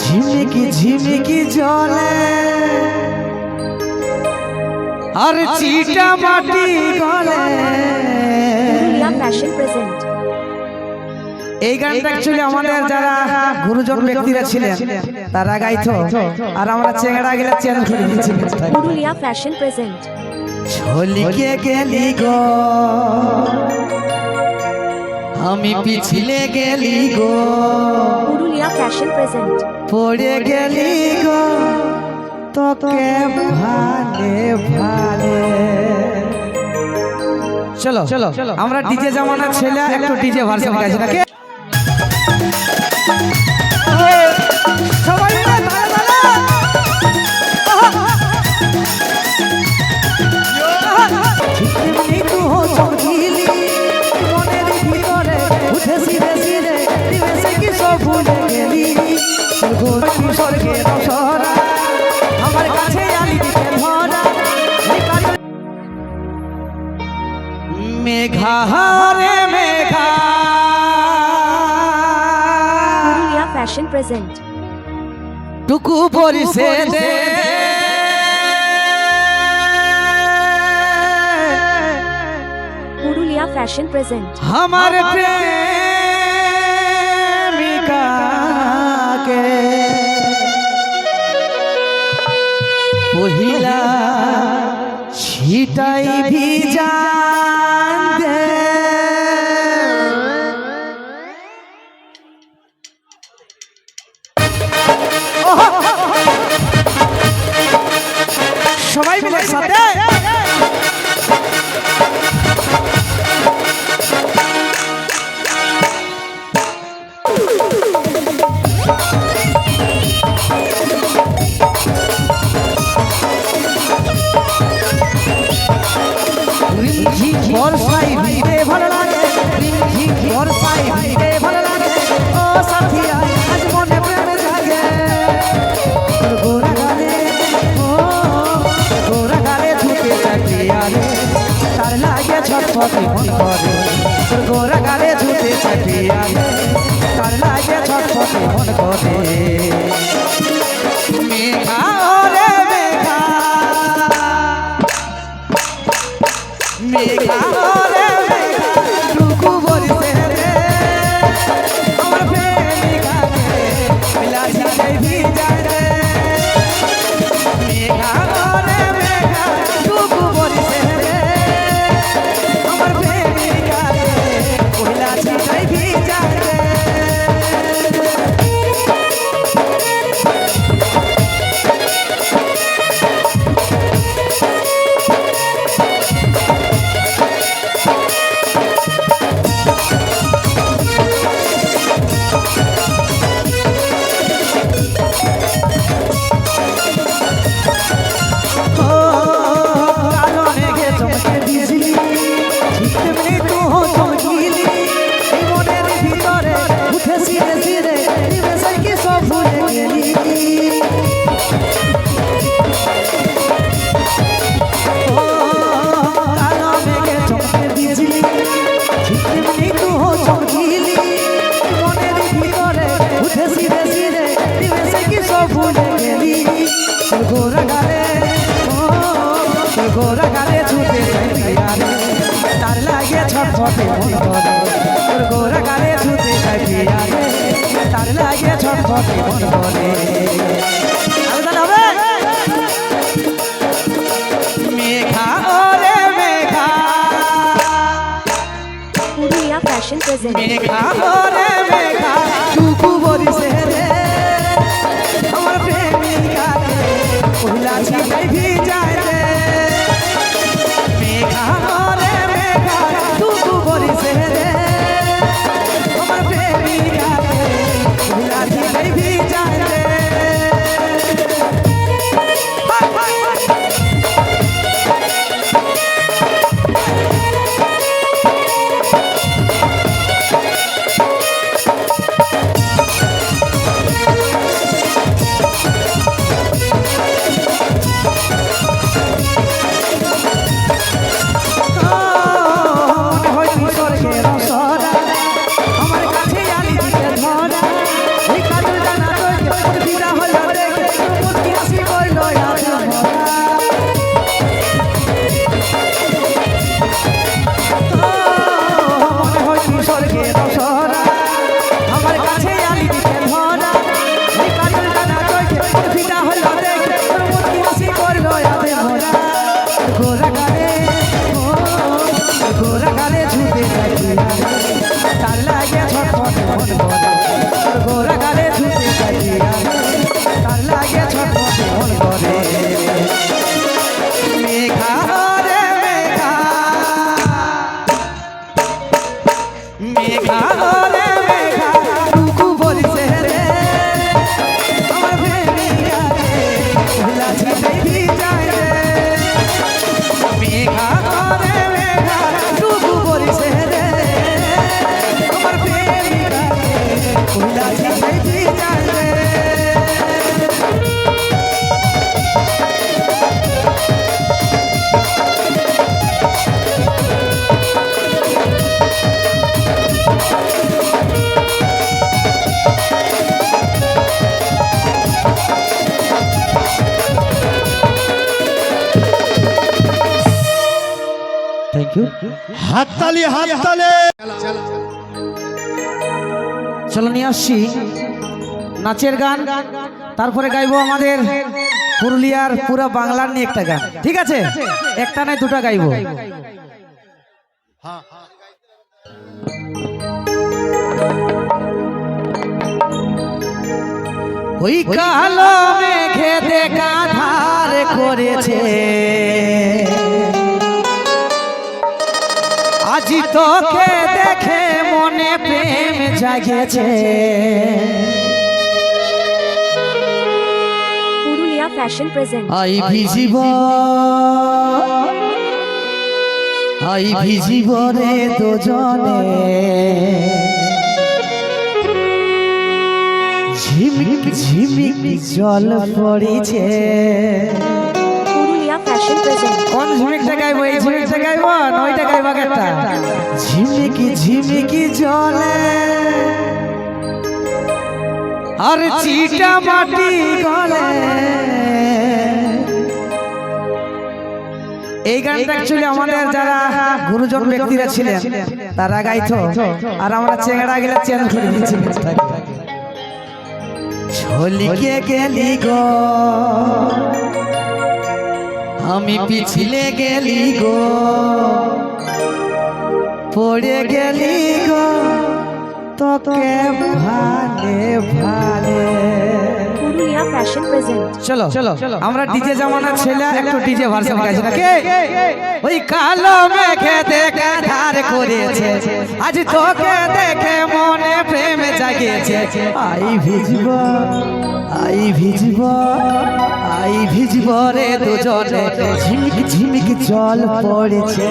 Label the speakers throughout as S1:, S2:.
S1: ঝিমিকি ঝিমিকি জলে। আর চিটা মাটি গলে। এই গানটা অ্যাকচুয়ালি আমাদের যারা গুরুজন ব্যক্তিরা ছিলেন তারা গাইতো। আর আমরা চেংড়া গেলে চেন করে দিচ্ছি
S2: পুরুলিয়া ফ্যাশন প্রেজেন্ট
S1: ছলিকে গেলি গো। আমি পিছলে গেলি গো।
S2: ফ্যাশন প্রেজেন্ট
S1: পড়ে গেলি গো তোকে ভালে ভালে। চলো চলো আমরা ডিজে জামানার ছেলে একটু ডিজে ভার্সন গাইছি নাকি? সবাই মেঘা মেঘা।
S2: পুরুলিয়া ফ্যাশন প্রেজেন্ট
S1: টুকু পরিসে
S2: পুরুলিয়া ফ্যাশন প্রেজেন্ট
S1: আমার প্রেমিকাকে। পহিলা ছিটাই ভিজা। সবাই মিলে সাথে লাগে ছটফটি মন করে। তোর গোরা গালে চাকরিয়া রে তার লাগে ছটফটি মন করে। মেঘা রে মেঘা। মেঘা গোরা গালে গোরা গালে ছুটে তার লাগে ছটফটে মন করে তোর গোরা গালে ছুটে যাই আরে। তার লাগে ছটফটে মন করে আরে তাহলে হবে? মেঘা ওরে মেঘা।
S2: Fashion present.
S1: মেঘা ওরে
S3: হাততালি হাততালি।
S1: চলো নিয়ে আসছি নাচের গান, তারপরে গাইবো আমাদের পুরুলিয়ার পুরো বাংলার নিয়ে একটা গান। ঠিক আছে? একটা নয়, দুটা গাইবো। ওই কালো মেঘে দেখা ধার করেছে। আজি তোকে দেখে মনে প্রেম জাগেছে
S2: পুরুলিয়া ফ্যাশন প্রেজেন্ট।
S1: আই ভিজিব আই ভিজিব রে দুজনে। ঝিমিক ঝিমিক জল পড়িছে। কোন ঝিমিকটা গাইবো এই ঝিমিকটা গাইবো না ওইটা গাইবো একটা। ঝিমিকি ঝিমিকি জলে। আর চিটা মাটি গলে। এই গানটা অ্যাকচুয়ালি আমাদের যারা গুরুজন ব্যক্তিরা ছিলেন তারা গাইতো। আর আমরা চেংড়া গেলে চেঞ্জ করে দিয়েছি। ছলিকে গেলি গো। আমি পিছলে গেলি গো পড়ে গেলি গো তোকে ভালে ভালে।
S2: পুরুলিয়া ফ্যাশন প্রেজেন্ট
S1: চলো চলো আমরা ডিজে জামানার ছেলে একটু ডিজে ভার্সন গাইছি নাকি ওই কালো মেঘে দেখে ধার করেছে। আজ তোকে দেখে মনে প্রেম জাগিয়েছে। আই ভিজব। আই ভিজব আই ভিজব রে দুজনে ঝিমিক ঝিমিক জল পড়েছে।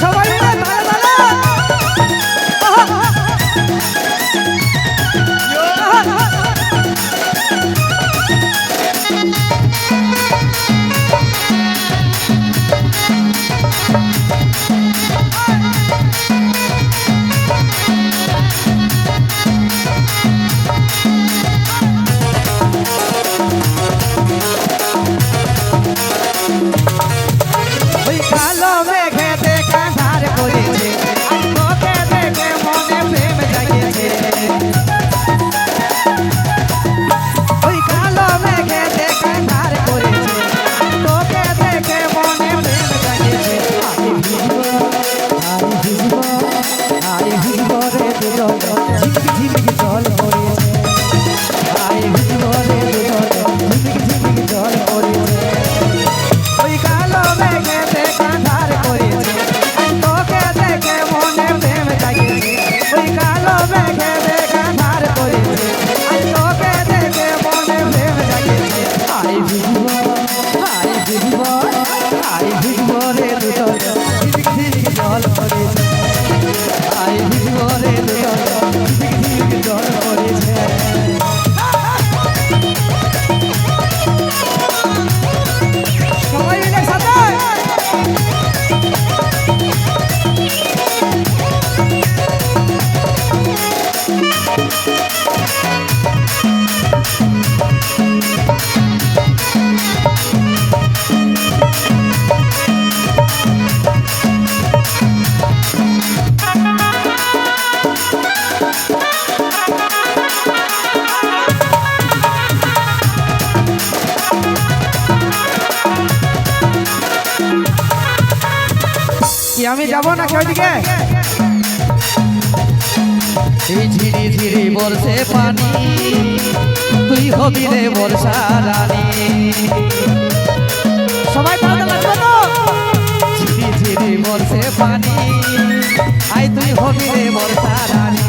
S1: সবাই কি আমি যাব না ওইদিকে? দিকে এই ঝিরি ঝিরি বলছে পানি তুই হবি রে বর্ষা রানী। সবাই তাহলে লাগবে তো? ঝিরি ঝিরি বলছে পানি আই তুই হবি রে বর্ষা রানী।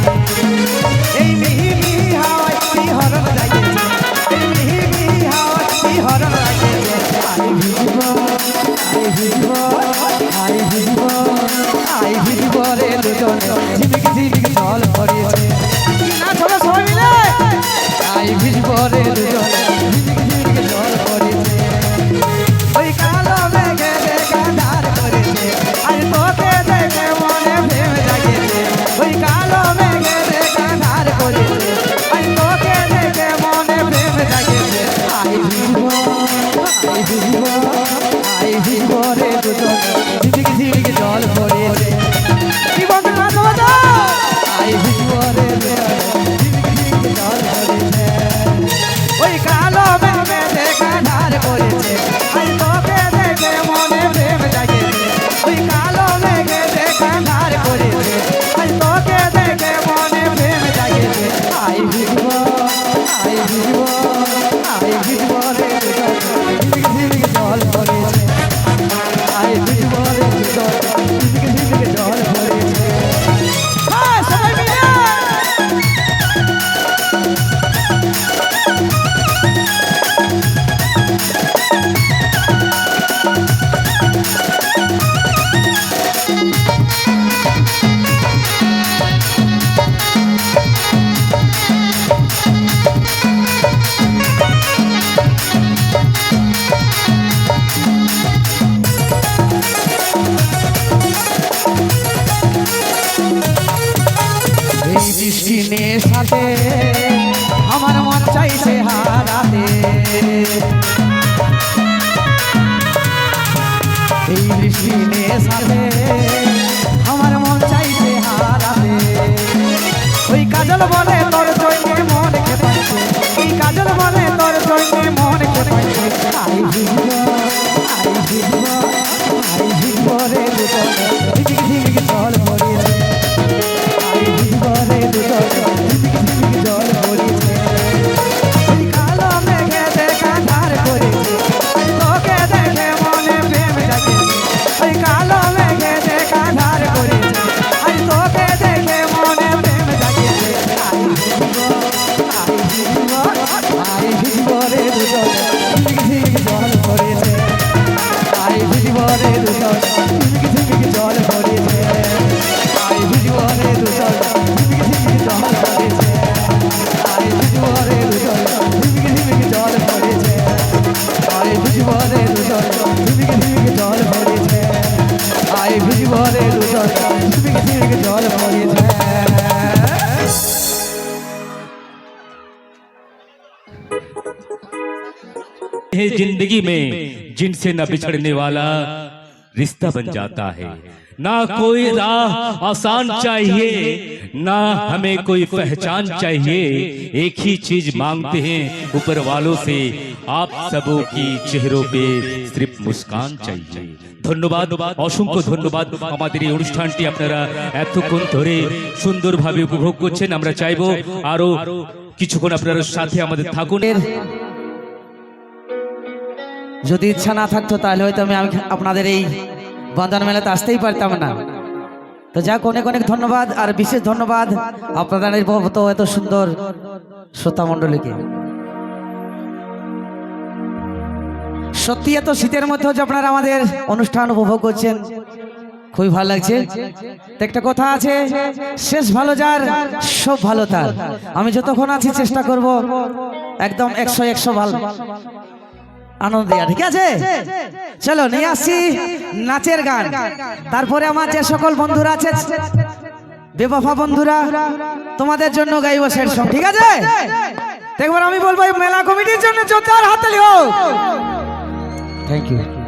S1: Thank you. ওই
S3: है जिंदगी में जिनसे न बिछड़ने वाला रिश्ता बन जाता है ना कोई राह आसान चाहिए ना हमें कोई पहचान चाहिए एक ही चीज मांगते हैं ऊपर वालों से आप सबों की चेहरों पे सिर्फ मुस्कान चाहिए ধন্যবাদ অসংখ্য ধন্যবাদ আমাদের এই অনুষ্ঠানটি আপনারা এতক্ষণ ধরে সুন্দরভাবে উপভোগ করছেন আমরা চাইবো আরো কিছুক্ষণ আপনারা সাথে আমাদের থাকুন
S1: এর যদি ইচ্ছা না থাকতো, তাহলে হয়তো আমি আপনাদের এই বন্ধন মেলাতে আসতেই পারতাম না। তো যাক, অনেক অনেক ধন্যবাদ, আর বিশেষ ধন্যবাদ আপনাদের তো এত সুন্দর শ্রোতা মণ্ডলীকে সত্যি, এত শীতের মধ্যেও যে আপনারা আমাদের অনুষ্ঠান উপভোগ করছেন, খুবই ভালো লাগছে। তো একটা কথা আছে, শেষ ভালো যার, সব ভালো তার। আমি যতক্ষণ আছি, চেষ্টা করব একদম একশো একশো ভালো। আনন্দ দেওয়া ঠিক আছে? চলো, নিয়ে আসছি নাচের গান। তারপরে আমার যে সকল বন্ধুরা আছে, বেবাফা বন্ধুরা, তোমাদের জন্য গাইব শের সব ঠিক আছে? দেখবার আমি বলব মেলা কমিটির জন্য জোরদার হাতালি হোক থ্যাংক ইউ